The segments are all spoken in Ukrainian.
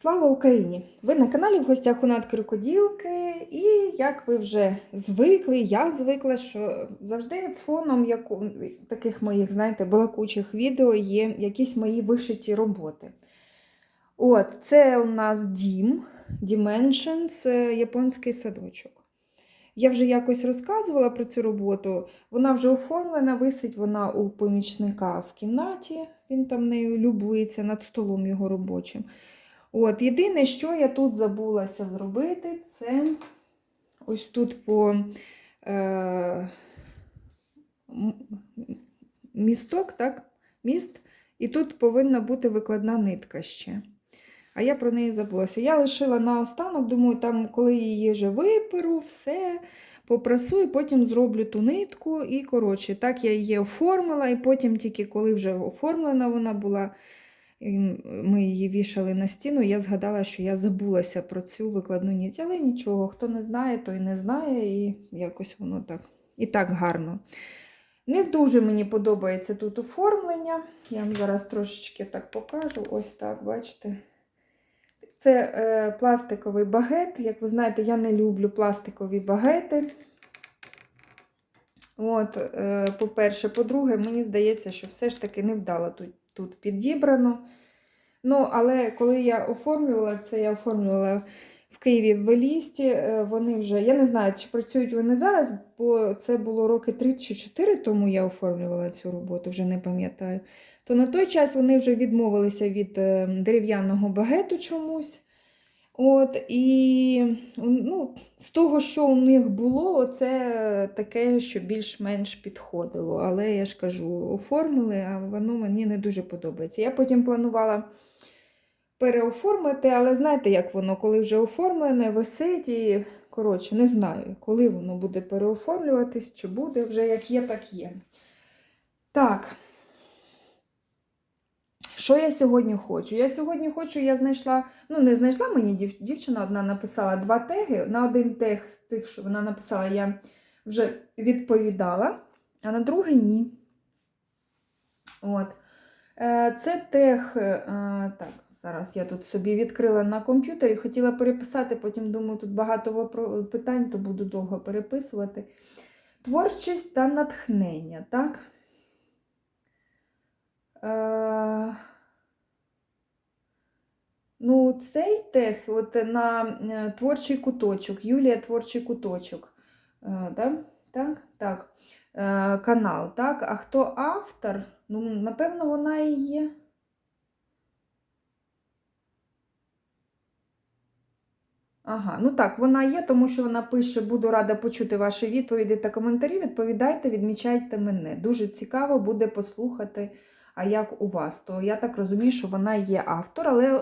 Слава Україні! Ви на каналі в гостях у Над Крокоділки, і як ви вже звикли, я звикла, що завжди фоном яку, таких моїх, знаєте, балакучих відео є якісь мої вишиті роботи. От, це у нас дім, Dimensions, е, японський садочок. Я вже якось розказувала про цю роботу. Вона вже оформлена, висить вона у помічника в кімнаті. Він там нею любується над столом його робочим. От, Єдине, що я тут забулася зробити, це ось тут по е, місток, так? міст, і тут повинна бути викладна нитка ще. А я про неї забулася. Я лишила на останок, думаю, там, коли її вже виперу, все, попрасую, потім зроблю ту нитку. І, коротше, так я її оформила, і потім, тільки коли вже оформлена вона була, ми її вішали на стіну, я згадала, що я забулася про цю викладну ніч. Але нічого, хто не знає, той не знає, і якось воно так і так гарно. Не дуже мені подобається тут оформлення. Я вам зараз трошечки так покажу. Ось так, бачите. Це е, пластиковий багет. Як ви знаєте, я не люблю пластикові багети. От, е, по-перше, по-друге, мені здається, що все ж таки невдало тут, тут підібрано. Ну, але коли я оформлювала це, я оформлювала в Києві в Велісті. е, Вони вже, я не знаю, чи працюють вони зараз, бо це було роки 3 чи 4 тому я оформлювала цю роботу, вже не пам'ятаю. То на той час вони вже відмовилися від е, дерев'яного багету чомусь. От, і ну, з того, що у них було, це таке, що більш-менш підходило. Але я ж кажу, оформили, а воно мені не дуже подобається. Я потім планувала переоформити, але знаєте, як воно, коли вже оформлене, висить і, коротше, не знаю, коли воно буде переоформлюватись, чи буде вже як є, так є. Так. Що я сьогодні хочу? Я сьогодні хочу, я знайшла, ну не знайшла мені дів, дівчина одна написала два теги. На один тег з тих, що вона написала, я вже відповідала, а на другий ні. От. Е, Це тег, е, так, зараз я тут собі відкрила на комп'ютері, хотіла переписати, потім думаю, тут багато питань, то буду довго переписувати. Творчість та натхнення, так? Е, Ну, цей тег от на е, творчий куточок, Юлія творчий куточок. Е, да? Так, так. Е, канал, так? А хто автор? Ну, напевно, вона і є. Ага, ну так, вона є, тому що вона пише: буду рада почути ваші відповіді та коментарі. Відповідайте, відмічайте мене. Дуже цікаво буде послухати, а як у вас. То я так розумію, що вона є автор, але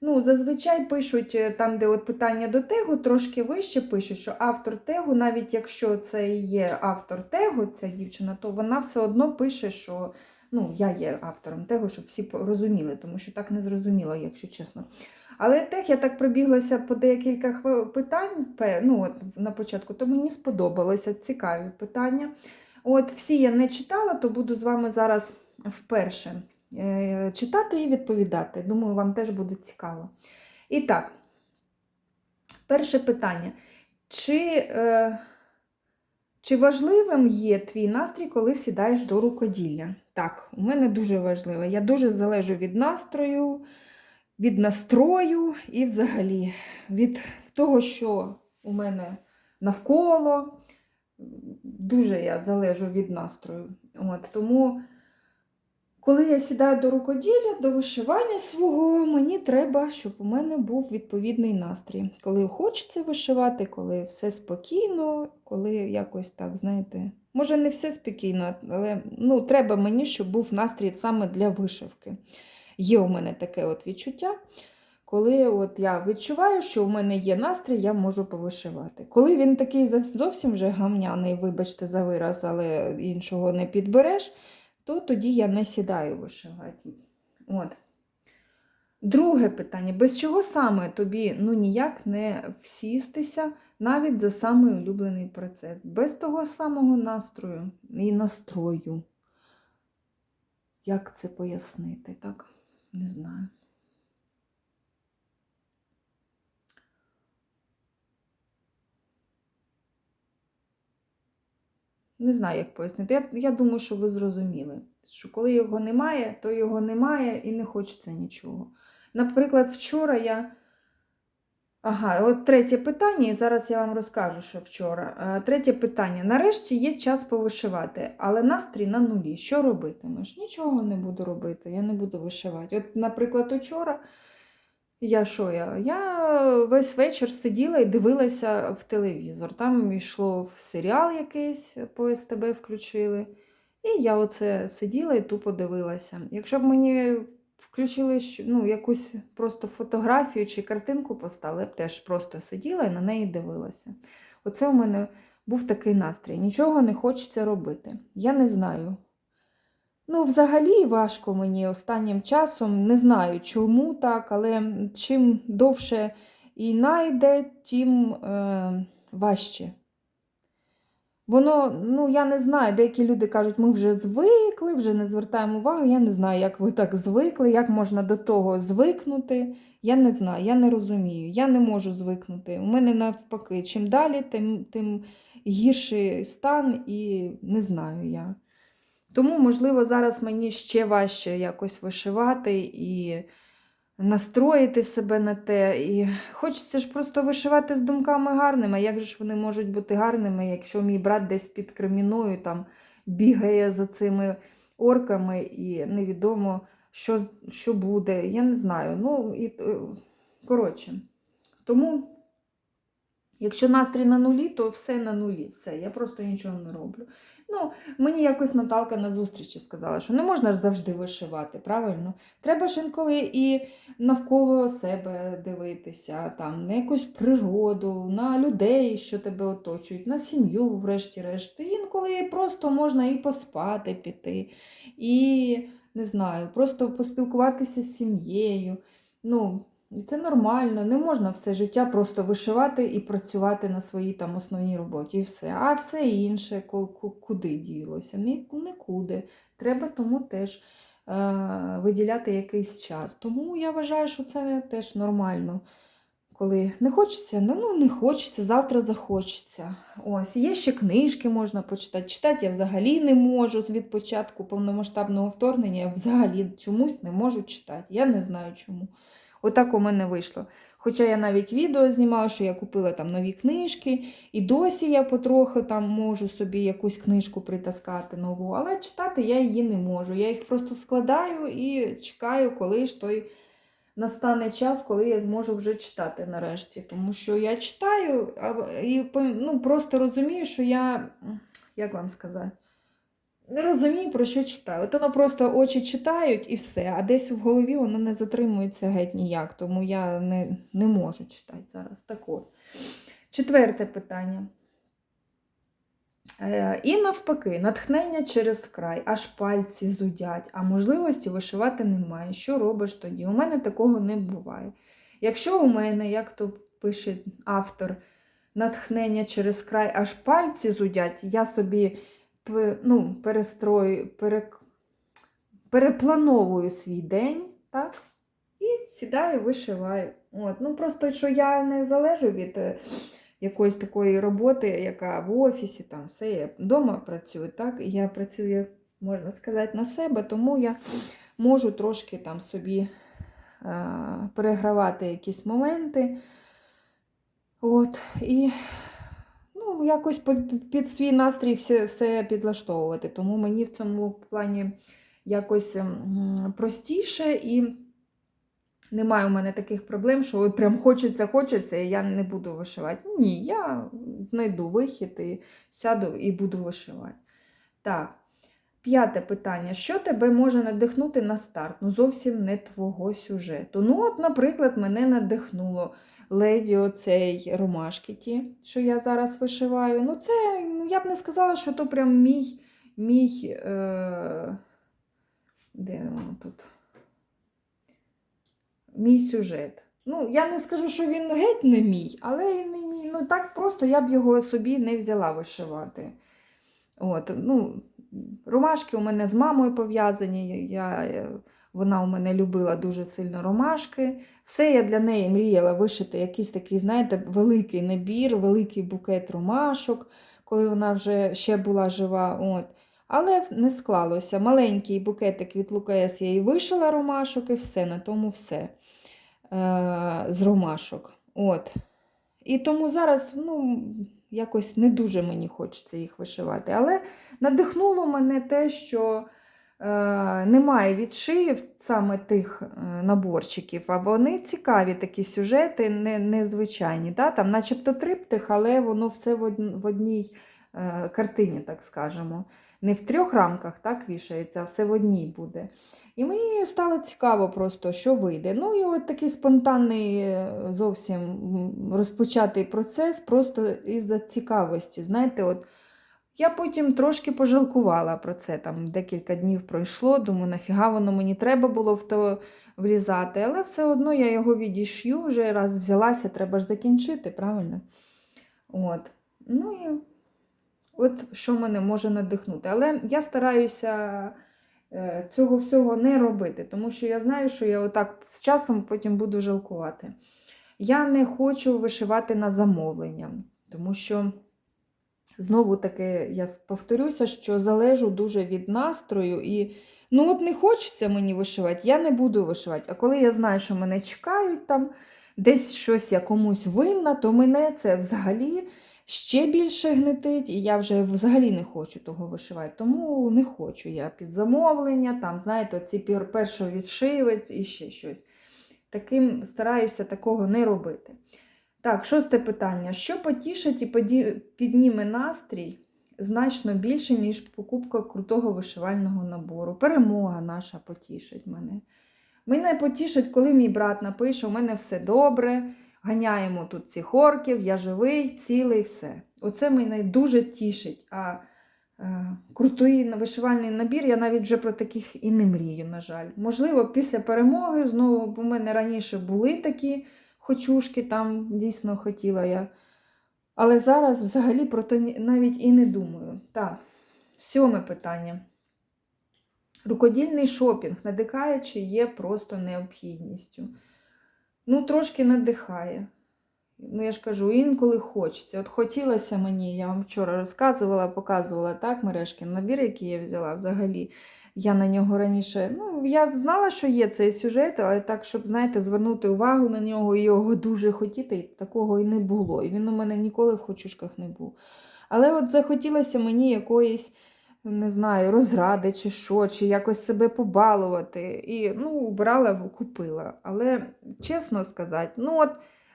ну, зазвичай пишуть е, там, де от питання до тегу, трошки вище пишуть, що автор тегу, навіть якщо це є автор тегу, ця дівчина, то вона все одно пише, що ну, я є автором тегу, щоб всі розуміли, тому що так не зрозуміло, якщо чесно. Але тег я так пробіглася по декілька питань ну, от, на початку, то мені сподобалося цікаві питання. От Всі я не читала, то буду з вами зараз вперше читати і відповідати. Думаю, вам теж буде цікаво. І так, перше питання. Чи, е, чи важливим є твій настрій, коли сідаєш до рукоділля? Так, у мене дуже важливо. Я дуже залежу від настрою, від настрою і взагалі від того, що у мене навколо. Дуже я залежу від настрою. От, тому. Коли я сідаю до рукоділля, до вишивання свого, мені треба, щоб у мене був відповідний настрій. Коли хочеться вишивати, коли все спокійно, коли якось так, знаєте, може не все спокійно, але ну, треба мені, щоб був настрій саме для вишивки. Є у мене таке от відчуття, коли от я відчуваю, що у мене є настрій, я можу повишивати. Коли він такий зовсім вже гамняний, вибачте за вираз, але іншого не підбереш то тоді я не сідаю вишивати. От. Друге питання: без чого саме тобі ну, ніяк не всістися навіть за самий улюблений процес? Без того самого настрою і настрою. Як це пояснити, так? Не знаю. Не знаю, як пояснити. Я, я думаю, що ви зрозуміли, що коли його немає, то його немає і не хочеться нічого. Наприклад, вчора я. Ага, от третє питання, і зараз я вам розкажу, що вчора. Е, Третє питання. Нарешті є час повишивати, але настрій на нулі. Що робитимеш? Нічого не буду робити, я не буду вишивати. От, наприклад, учора я що я? Я весь вечір сиділа і дивилася в телевізор. Там йшло серіал якийсь по СТБ включили. І я оце сиділа і тупо дивилася. Якщо б мені включили ну, якусь просто фотографію чи картинку поставили, я б теж просто сиділа і на неї дивилася. Оце у мене був такий настрій. Нічого не хочеться робити. Я не знаю. Ну, взагалі важко мені останнім часом, не знаю чому так, але чим довше війна йде, тим е, важче. Воно, ну я не знаю, деякі люди кажуть, ми вже звикли, вже не звертаємо уваги. Я не знаю, як ви так звикли, як можна до того звикнути. Я не знаю, я не розумію, я не можу звикнути. У мене навпаки, чим далі, тим, тим гірший стан і не знаю я. Тому, можливо, зараз мені ще важче якось вишивати і настроїти себе на те. І хочеться ж просто вишивати з думками гарними. Як же ж вони можуть бути гарними, якщо мій брат десь під Креміною там бігає за цими орками і невідомо, що, що буде. Я не знаю. Ну, і, е, коротше. Тому. Якщо настрій на нулі, то все на нулі. Все, я просто нічого не роблю. Ну, мені якось Наталка на зустрічі сказала, що не можна ж завжди вишивати, правильно? Треба ж інколи і навколо себе дивитися, там, на якусь природу, на людей, що тебе оточують, на сім'ю, врешті-решт. Інколи просто можна і поспати піти, і не знаю, просто поспілкуватися з сім'єю. Ну, і це нормально, не можна все життя просто вишивати і працювати на своїй там основній роботі. І все. А все інше ку- ку- куди ділося? Нікуди. Треба тому теж е, виділяти якийсь час. Тому я вважаю, що це теж нормально. Коли не хочеться, ну, ну не хочеться, завтра захочеться. Ось, є ще книжки можна почитати. Читати я взагалі не можу від початку повномасштабного вторгнення. Я взагалі чомусь не можу читати. Я не знаю чому. Отак у мене вийшло. Хоча я навіть відео знімала, що я купила там нові книжки, і досі я потроху там можу собі якусь книжку притаскати нову, але читати я її не можу. Я їх просто складаю і чекаю, коли ж той настане час, коли я зможу вже читати нарешті. Тому що я читаю і ну, просто розумію, що я, як вам сказати, не розумію, про що читаю. От воно просто очі читають і все, а десь в голові воно не затримується геть ніяк, тому я не, не можу читати зараз. Так от. Четверте питання. Е, І навпаки, натхнення через край, аж пальці зудять, а можливості вишивати немає. Що робиш тоді? У мене такого не буває. Якщо у мене, як то пише автор, натхнення через край, аж пальці зудять, я собі ну, перестрою, пере, переплановую свій день, так? І сідаю, вишиваю. От. Ну, просто що я не залежу від е, якоїсь такої роботи, яка в офісі, там все, я вдома працюю, так? Я працюю, можна сказати, на себе, тому я можу трошки там собі е, перегравати якісь моменти. От, і ну, якось під, під свій настрій все, все підлаштовувати. Тому мені в цьому плані якось простіше і немає у мене таких проблем, що от прям хочеться, хочеться, і я не буду вишивати. Ні, я знайду вихід і сяду і буду вишивати. Так. П'яте питання. Що тебе може надихнути на старт? Ну, зовсім не твого сюжету. Ну, от, наприклад, мене надихнуло леді оцей ромашки ті, що я зараз вишиваю. Ну, це, ну, я б не сказала, що то прям мій, мій, е... де воно тут? Мій сюжет. Ну, я не скажу, що він геть не мій, але і не мій. Ну, так просто я б його собі не взяла вишивати. От, ну, ромашки у мене з мамою пов'язані. Я, вона у мене любила дуже сильно ромашки. Все я для неї мріяла вишити якийсь такий, знаєте, великий набір, великий букет ромашок. коли вона вже ще була жива. От. Але не склалося. Маленький букетик від Лукаєс я їй вишила ромашок і все, на тому все е, з ромашок. От. І тому зараз ну, якось не дуже мені хочеться їх вишивати. Але надихнуло мене те, що немає відшиїв саме тих е, наборчиків, а вони цікаві такі сюжети, не, незвичайні. Да? Там начебто триптих, але воно все в, одній е, картині, так скажемо. Не в трьох рамках так вішається, а все в одній буде. І мені стало цікаво просто, що вийде. Ну і от такий спонтанний е, зовсім розпочатий процес просто із-за цікавості. Знаєте, от я потім трошки пожалкувала про це. Там декілька днів пройшло, думаю, нафіга воно мені треба було в то влізати. Але все одно я його відішью, вже раз взялася, треба ж закінчити, правильно? От. Ну і от що мене може надихнути. Але я стараюся е, цього всього не робити, тому що я знаю, що я отак з часом потім буду жалкувати. Я не хочу вишивати на замовлення, тому що, знову таки, я повторюся, що залежу дуже від настрою і. Ну, от не хочеться мені вишивати, я не буду вишивати. А коли я знаю, що мене чекають там, десь щось я комусь винна, то мене це взагалі ще більше гнетить, і я вже взагалі не хочу того вишивати. Тому не хочу я під замовлення, там, знаєте, ці першого відшивець і ще щось. Таким стараюся такого не робити. Так, шосте питання. Що потішить і підніме настрій значно більше, ніж покупка крутого вишивального набору? Перемога наша потішить мене. Мене потішить, коли мій брат напише, у мене все добре, ганяємо тут цих орків, я живий, цілий, все. Оце мене дуже тішить. А е, крутий вишивальний набір, я навіть вже про таких і не мрію, на жаль. Можливо, після перемоги знову, в мене раніше були такі хочушки, там дійсно хотіла я. Але зараз взагалі про те навіть і не думаю. Так, сьоме питання. Рукодільний шопінг надихає чи є просто необхідністю? Ну, трошки надихає. Ну, я ж кажу, інколи хочеться. От хотілося мені, я вам вчора розказувала, показувала так, мережкин набір, який я взяла взагалі. Я на нього раніше, ну, я знала, що є цей сюжет, але так, щоб, знаєте, звернути увагу на нього і його дуже хотіти, і такого і не було. І він у мене ніколи в хочушках не був. Але от захотілося мені якоїсь, не знаю, розради чи що, чи якось себе побалувати. І ну, брала, купила. Але чесно сказати, ну от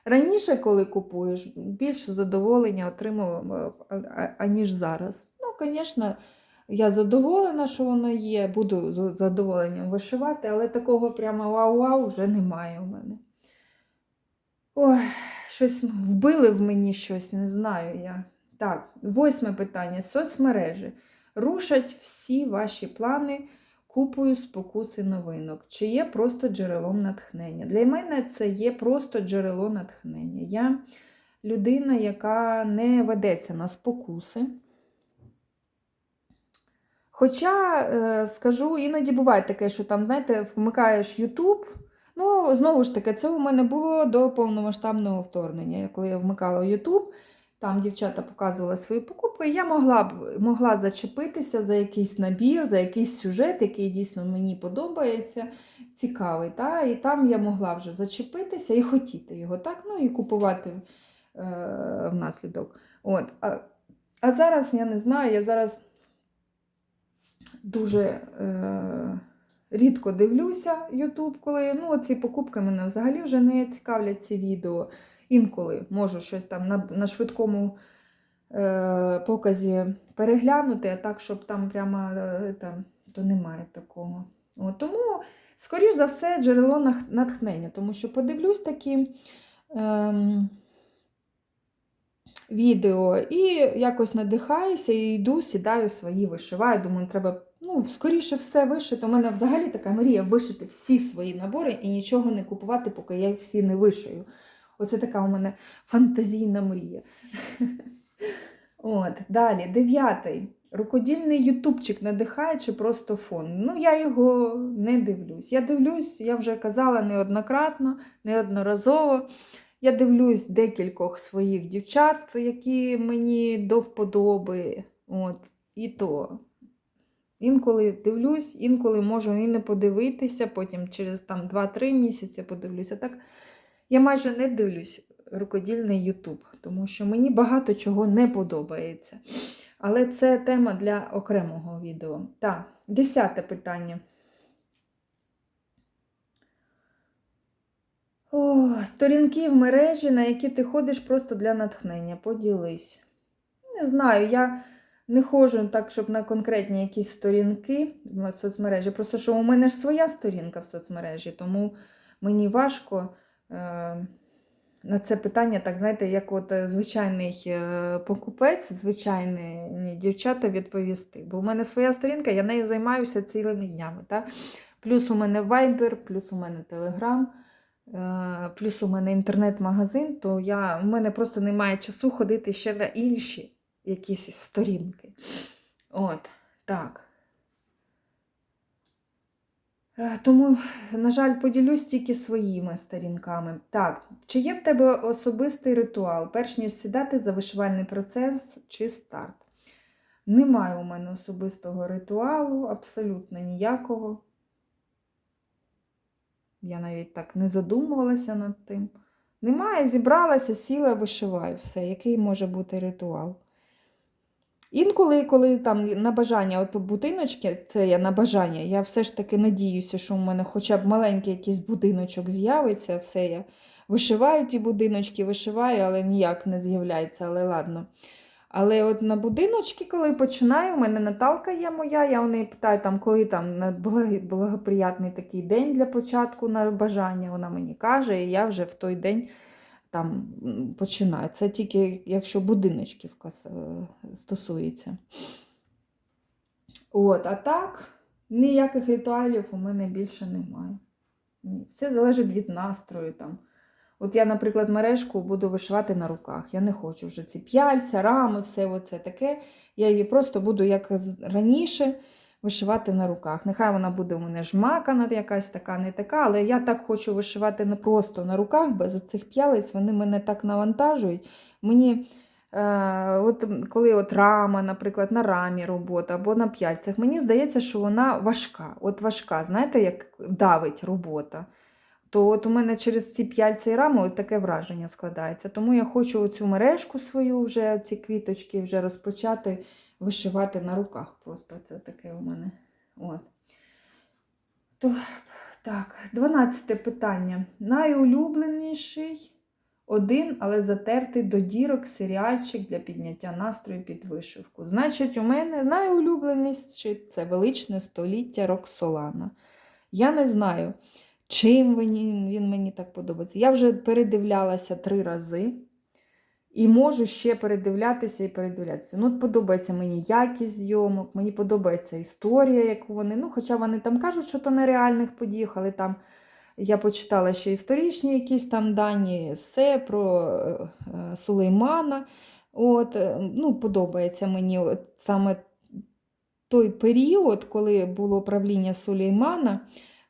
раніше, коли купуєш, більше задоволення отримував, аніж зараз. Ну, звісно, я задоволена, що воно є, буду з задоволенням вишивати, але такого прямо вау-вау вже немає у мене. Ой, щось вбили в мені щось, не знаю я. Так, восьме питання. Соцмережі. Рушать всі ваші плани купою спокуси новинок. Чи є просто джерелом натхнення? Для мене це є просто джерело натхнення. Я людина, яка не ведеться на спокуси. Хоча, е, скажу, іноді буває таке, що там, знаєте, вмикаєш YouTube. Ну, знову ж таки, це у мене було до повномасштабного вторгнення. Коли я вмикала YouTube, там дівчата показували свої покупки, і я могла б могла зачепитися за якийсь набір, за якийсь сюжет, який дійсно мені подобається, цікавий. Та? І там я могла вже зачепитися і хотіти його, так? Ну і купувати е, внаслідок. От. А, а зараз я не знаю, я зараз дуже е, рідко дивлюся YouTube, коли ну, ці покупки мене взагалі вже не цікавлять ці відео. Інколи можу щось там на, на швидкому е, показі переглянути, а так, щоб там прямо е, там, то немає такого. От, тому, скоріш за все, джерело натхнення, тому що подивлюсь такі. Ем, відео і якось надихаюся і йду, сідаю свої, вишиваю. Думаю, треба ну, скоріше все вишити. У мене взагалі така мрія вишити всі свої набори і нічого не купувати, поки я їх всі не вишию. Оце така у мене фантазійна мрія. От, далі, дев'ятий. Рукодільний ютубчик надихає чи просто фон? Ну, я його не дивлюсь. Я дивлюсь, я вже казала неоднократно, неодноразово. Я дивлюсь декількох своїх дівчат, які мені до вподоби. От, і то. Інколи дивлюсь, інколи можу і не подивитися, потім через там 2-3 місяці подивлюся. Так я майже не дивлюсь рукодільний Ютуб, тому що мені багато чого не подобається. Але це тема для окремого відео. Так, десяте питання. О, сторінки в мережі, на які ти ходиш просто для натхнення. Поділись. Не знаю, я не ходжу так, щоб на конкретні якісь сторінки в соцмережі. Просто що у мене ж своя сторінка в соцмережі, тому мені важко е, на це питання, так знаєте, як от е, звичайний е, покупець, звичайні дівчата відповісти. Бо у мене своя сторінка, я нею займаюся цілими днями. Так? Плюс у мене Viber, плюс у мене Telegram. Плюс у мене інтернет-магазин, то я, у мене просто немає часу ходити ще на інші якісь сторінки. От, так. Е, Тому, на жаль, поділюсь тільки своїми сторінками. Так, чи є в тебе особистий ритуал, перш ніж сідати за вишивальний процес чи старт? Немає у мене особистого ритуалу, абсолютно ніякого. Я навіть так не задумувалася над тим. Немає, зібралася, сіла, вишиваю все. Який може бути ритуал? Інколи, коли там на бажання, от будиночки, це я на бажання, я все ж таки надіюся, що у мене хоча б маленький якийсь будиночок з'явиться, все я вишиваю ті будиночки, вишиваю, але ніяк не з'являється, але ладно. Але от на будиночки, коли починаю, у мене Наталка є моя, я у неї питаю, там, коли там благоприятний такий день для початку на бажання, вона мені каже, і я вже в той день там м, починаю. Це тільки якщо будиночків е, стосується. От, а так, ніяких ритуалів у мене більше немає. Все залежить від настрою там. От я, наприклад, мережку буду вишивати на руках. Я не хочу вже ці п'яльця, рами, все оце таке. Я її просто буду, як раніше, вишивати на руках. Нехай вона буде у мене жмакана, якась така, не така, але я так хочу вишивати не просто на руках, без оцих п'ялиць, вони мене так навантажують. Мені, е, от, коли от рама, наприклад, на рамі робота або на п'яльцях, мені здається, що вона важка. От важка, знаєте, як давить робота то от у мене через ці п'яльці і рами от таке враження складається. Тому я хочу цю мережку свою, вже ці квіточки вже розпочати вишивати на руках. Просто це таке у мене. От. То, так, 12 питання. Найулюбленіший один, але затертий до дірок серіальчик для підняття настрою під вишивку. Значить, у мене найулюбленіший це величне століття Роксолана. Я не знаю. Чим він, мені так подобається? Я вже передивлялася три рази і можу ще передивлятися і передивлятися. Ну, подобається мені якість зйомок, мені подобається історія, яку вони. Ну, хоча вони там кажуть, що то на реальних подіях, але там я почитала ще історичні якісь там дані, все про е, е, Сулеймана. От, е, ну, подобається мені от саме той період, коли було правління Сулеймана.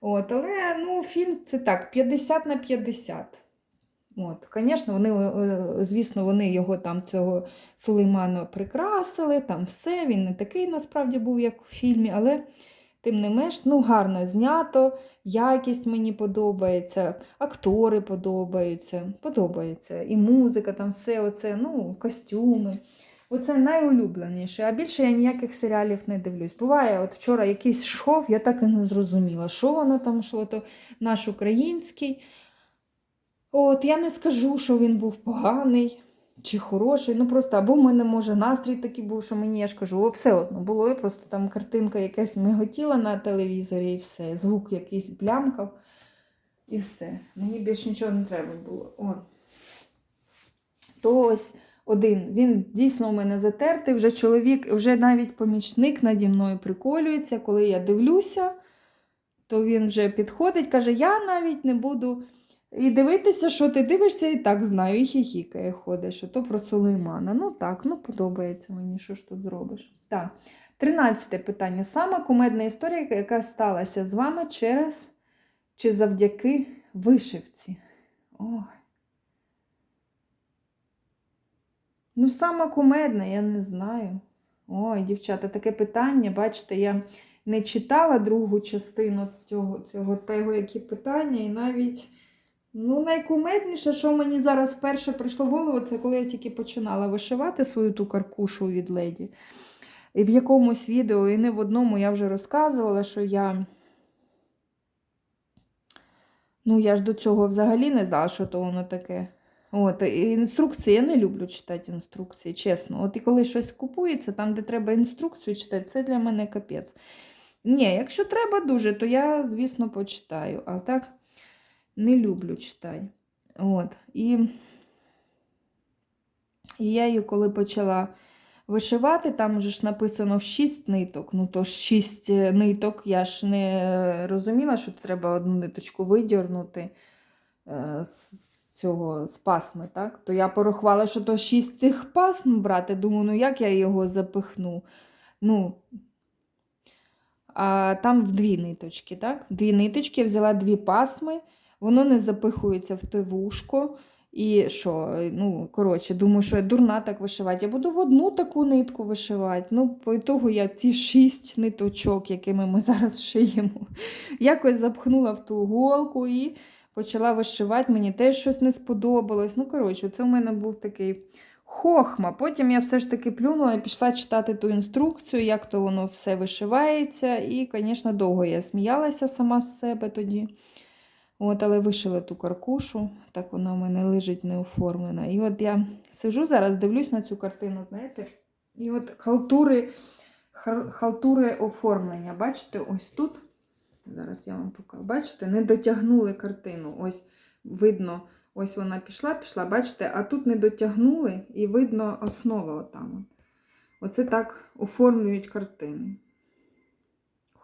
От, але ну, фільм це так, 50 на 50. От, Звісно, вони, е, звісно, вони його там цього Сулеймана прикрасили, там все, він не такий насправді був, як у фільмі, але тим не менш, ну, гарно знято, якість мені подобається, актори подобаються, подобається. І музика, там все оце, ну, костюми. Оце найулюбленіше, а більше я ніяких серіалів не дивлюсь. Буває, от вчора якийсь шов, я так і не зрозуміла, що воно там йшло, то наш український. От, я не скажу, що він був поганий чи хороший. Ну просто або в мене, може, настрій такий був, що мені я ж кажу, все одно було, і просто там картинка якась миготіла на телевізорі, і все, звук якийсь плямкав, і все. Мені більше нічого не треба було. От. То ось один. Він дійсно у мене затертий, вже чоловік, вже навіть помічник наді мною приколюється. Коли я дивлюся, то він вже підходить, каже: Я навіть не буду і дивитися, що ти дивишся, і так знаю, і хіхікає ходить, що то про Сулеймана. Ну так, ну подобається мені, що ж тут зробиш. Так. Тринадцяте питання. Сама кумедна історія, яка сталася з вами через чи завдяки вишивці? Ой. Ну, саме кумедне, я не знаю. Ой, дівчата, таке питання. Бачите, я не читала другу частину цього, цього того, які питання, і навіть ну, найкумедніше, що мені зараз вперше прийшло в голову, це коли я тільки починала вишивати свою ту каркушу від леді. І в якомусь відео, і не в одному я вже розказувала, що я. Ну, я ж до цього взагалі не знала, що то воно таке. От, інструкції, я не люблю читати інструкції, чесно. От і коли щось купується, там, де треба інструкцію читати, це для мене капець. Ні, якщо треба дуже, то я, звісно, почитаю. А так не люблю читати. От. І, і я її, коли почала вишивати, там вже ж написано в 6 ниток. Ну, то ж 6 ниток, я ж не розуміла, що треба одну ниточку видірнути е, з цього з пасми, так? То я порахувала, що то 6 тих пасм брати. Думаю, ну як я його запихну? Ну, а там в дві ниточки, так? Дві ниточки я взяла дві пасми, воно не запихується в те вушко. І що, ну, коротше, думаю, що я дурна так вишивати. Я буду в одну таку нитку вишивати. Ну, по ітогу я ті шість ниточок, якими ми зараз шиємо, якось запхнула в ту голку і почала вишивати. Мені теж щось не сподобалось. Ну, коротше, це у мене був такий хохма. Потім я все ж таки плюнула і пішла читати ту інструкцію, як то воно все вишивається. І, звісно, довго я сміялася сама з себе тоді. От, але вишила ту каркушу, так вона в мене лежить неоформлена. І от я сижу зараз, дивлюсь на цю картину, знаєте, і от халтури, халтури оформлення. Бачите, ось тут, зараз я вам покажу, бачите, не дотягнули картину. Ось видно, ось вона пішла, пішла, бачите, а тут не дотягнули і видно основа отам. Оце так оформлюють картини.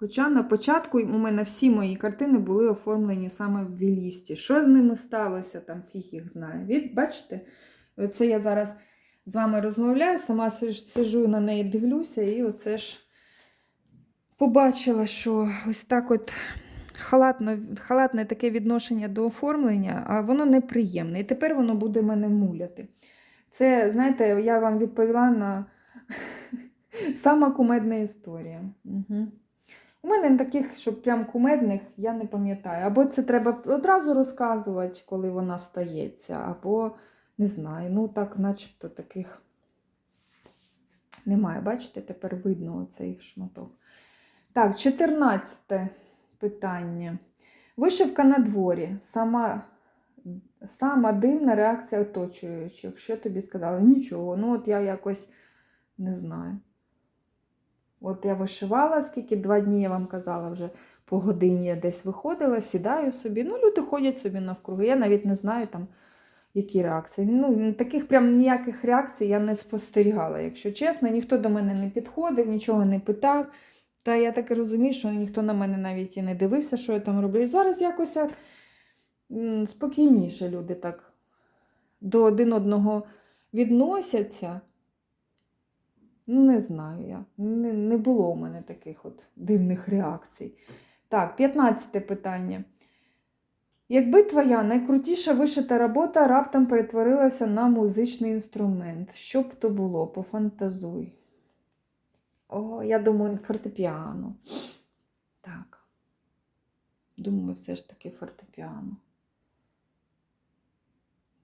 Хоча на початку у мене всі мої картини були оформлені саме в вілісті. Що з ними сталося, там фіг їх знає. Від, бачите, оце я зараз з вами розмовляю, сама сиж- сижу на неї дивлюся, і оце ж побачила, що ось так от халатно, халатне таке відношення до оформлення, а воно неприємне. І тепер воно буде мене муляти. Це, знаєте, я вам відповіла на сама кумедна історія. Угу. У мене таких, щоб прям кумедних, я не пам'ятаю. Або це треба одразу розказувати, коли вона стається, або не знаю, ну так, начебто таких немає. Бачите, тепер видно оцей шматок. Так, 14 питання. Вишивка на дворі. Сама, сама дивна реакція оточуючих. Що тобі сказали? Нічого. Ну, от я якось не знаю. От я вишивала, скільки два дні я вам казала, вже по годині я десь виходила, сідаю собі. Ну, люди ходять собі навкруги. Я навіть не знаю там, які реакції. Ну, таких прям ніяких реакцій я не спостерігала, якщо чесно. Ніхто до мене не підходив, нічого не питав. Та я так і розумію, що ніхто на мене навіть і не дивився, що я там роблю. Зараз якось спокійніше люди так до один одного відносяться. Ну, не знаю я. Не, не було у мене таких от дивних реакцій. Так, 15 питання. Якби твоя найкрутіша вишита робота раптом перетворилася на музичний інструмент, що б то було? Пофантазуй. О, я думаю, фортепіано. Так. Думаю, все ж таки фортепіано.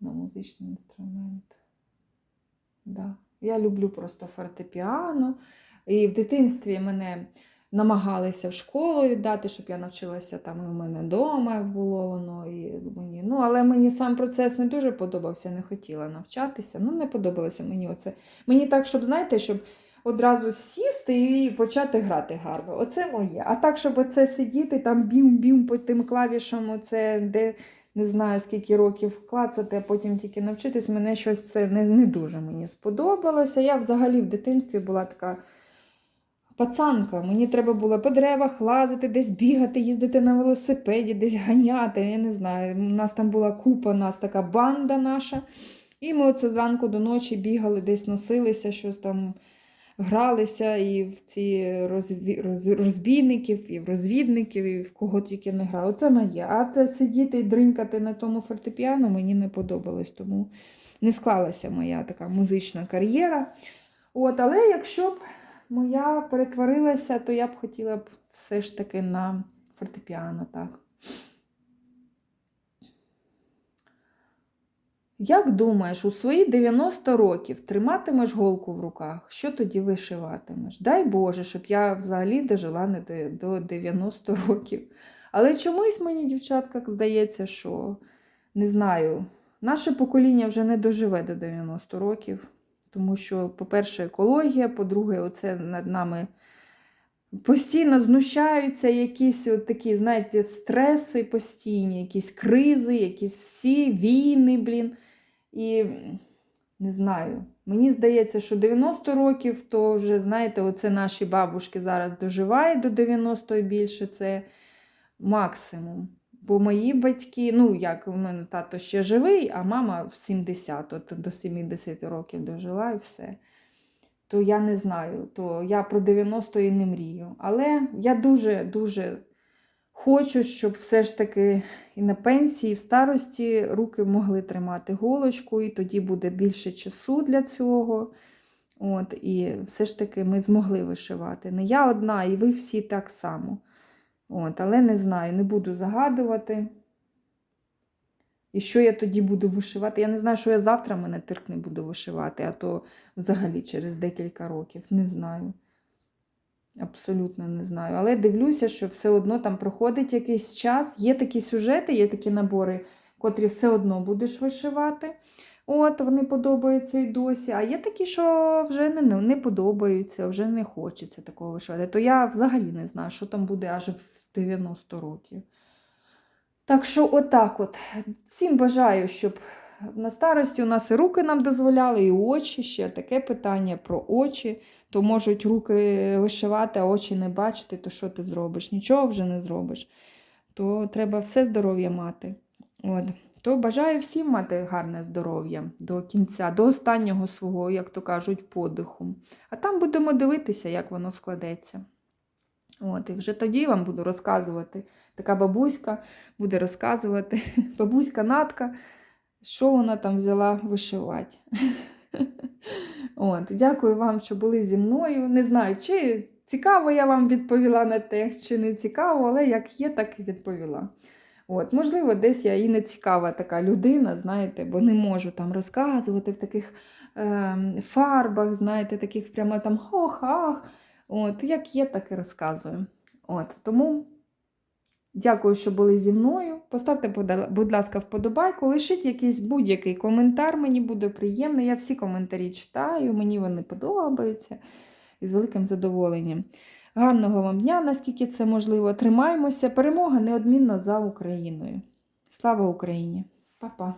На музичний інструмент. Да. Я люблю просто фортепіано. І в дитинстві мене намагалися в школу віддати, щоб я навчилася там і у мене вдома було воно. І мені, ну, але мені сам процес не дуже подобався, не хотіла навчатися. Ну, не подобалося мені оце. Мені так, щоб, знаєте, щоб одразу сісти і почати грати гарно. Оце моє. А так, щоб оце сидіти, там бім-бім по тим клавішам, оце де не знаю скільки років клацати, а потім тільки навчитись, мене щось це не, не дуже мені сподобалося. Я взагалі в дитинстві була така пацанка. Мені треба було по деревах лазити, десь бігати, їздити на велосипеді, десь ганяти. Я не знаю. У нас там була купа, у нас така банда наша. І ми оце зранку до ночі бігали, десь носилися, щось там гралися і в ці розві... роз... розбійників, і в розвідників, і в кого тільки не грали. Оце моє. А те сидіти і дринькати на тому фортепіано мені не подобалось. Тому не склалася моя така музична кар'єра. От, але якщо б моя перетворилася, то я б хотіла б все ж таки на фортепіано, так. Як думаєш, у свої 90 років триматимеш голку в руках, що тоді вишиватимеш? Дай Боже, щоб я взагалі дожила не до- до 90 років. Але чомусь мені, дівчатка, здається, що не знаю, наше покоління вже не доживе до 90 років. Тому що, по-перше, екологія, по-друге, оце над нами постійно знущаються якісь от такі, знаєте, стреси постійні, якісь кризи, якісь всі війни, блін. І не знаю. Мені здається, що 90 років, то вже, знаєте, оце наші бабушки зараз доживають до 90 і більше, це максимум. Бо мої батьки, ну як у мене тато ще живий, а мама в 70, от до 70 років дожила і все. То я не знаю, то я про 90 і не мрію. Але я дуже-дуже хочу, щоб все ж таки і на пенсії, і в старості руки могли тримати голочку, і тоді буде більше часу для цього. От, і все ж таки ми змогли вишивати. Не я одна, і ви всі так само. От, але не знаю, не буду загадувати. І що я тоді буду вишивати? Я не знаю, що я завтра мене тиркне буду вишивати, а то взагалі через декілька років. Не знаю. Абсолютно не знаю. Але дивлюся, що все одно там проходить якийсь час. Є такі сюжети, є такі набори, котрі все одно будеш вишивати. От, вони подобаються і досі. А є такі, що вже не, не подобаються, вже не хочеться такого вишивати. То я взагалі не знаю, що там буде аж в 90 років. Так що, отак от. Всім бажаю, щоб на старості у нас і руки нам дозволяли, і очі ще таке питання про очі. То можуть руки вишивати, а очі не бачити, то що ти зробиш? Нічого вже не зробиш. То треба все здоров'я мати. От. То бажаю всім мати гарне здоров'я до кінця, до останнього свого, як то кажуть, подиху. А там будемо дивитися, як воно складеться. От, і вже тоді вам буду розказувати. Така бабуська буде розказувати, бабуська Натка, що вона там взяла вишивати. От, дякую вам, що були зі мною. Не знаю, чи цікаво я вам відповіла на те, чи не цікаво, але як є, так і відповіла. От, можливо, десь я і не цікава така людина, знаєте, бо не можу там розказувати в таких е, фарбах, знаєте, таких прямо там хох-ах. Як є, так і розказую. От, тому дякую, що були зі мною. Поставте, будь ласка, вподобайку, лишіть якийсь будь-який коментар, мені буде приємно. Я всі коментарі читаю, мені вони подобаються і з великим задоволенням. Гарного вам дня, наскільки це можливо. Тримаємося. Перемога неодмінно за Україною. Слава Україні! Па-па!